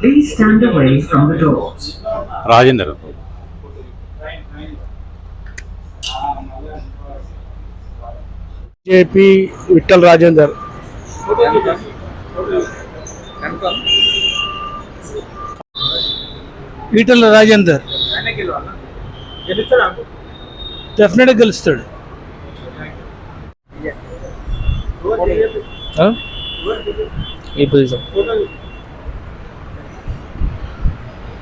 Please stand away from the doors. Rajender. JP Vittal Rajender. Etela Rajender. డెఫినెట్గా గెలుస్తాడు. ఈ position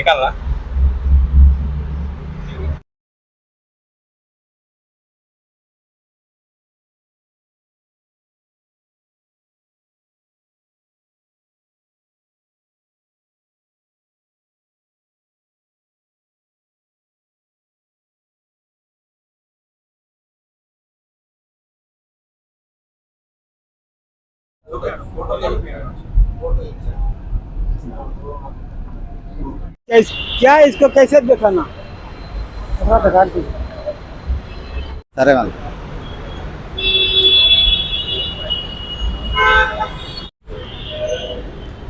disuntikan lah. Photo photo నికాలా क्या इसको कैसे दिखाना సరే వాళ్ళు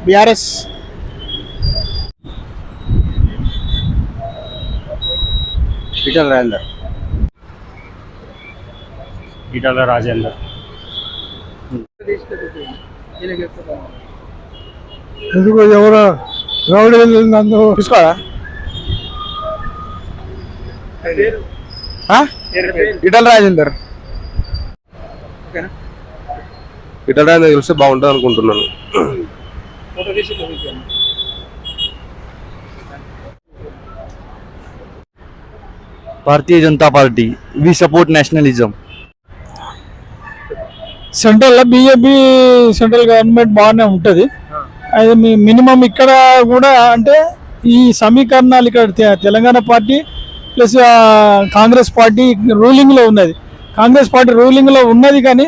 బీఆర్ఎస్ విఠల్ రాజేందర్ ఈటల రాజేందర్ ఎందుకు ఎవరు రౌడీలు నన్ను తీసుకోరా ఇటల్ రాజేందర్. ఇటల్ రాజేందర్ తెలిస్తే బాగుంటుంది అనుకుంటున్నాను. Bharatiya Janata Party we support nationalism సెంట్రల్లో బీజేపీ సెంట్రల్ గవర్నమెంట్ బాగానే ఉంటుంది. అది మినిమం ఇక్కడ కూడా అంటే ఈ సమీకరణాలు ఇక్కడ తె- Telangana party plus Congress party రూలింగ్లో ఉన్నది. కాంగ్రెస్ పార్టీ రూలింగ్లో ఉన్నది కానీ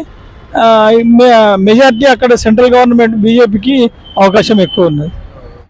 మెజార్టీ అక్కడ సెంట్రల్ గవర్నమెంట్ బీజేపీకి అవకాశం ఎక్కువ ఉన్నది.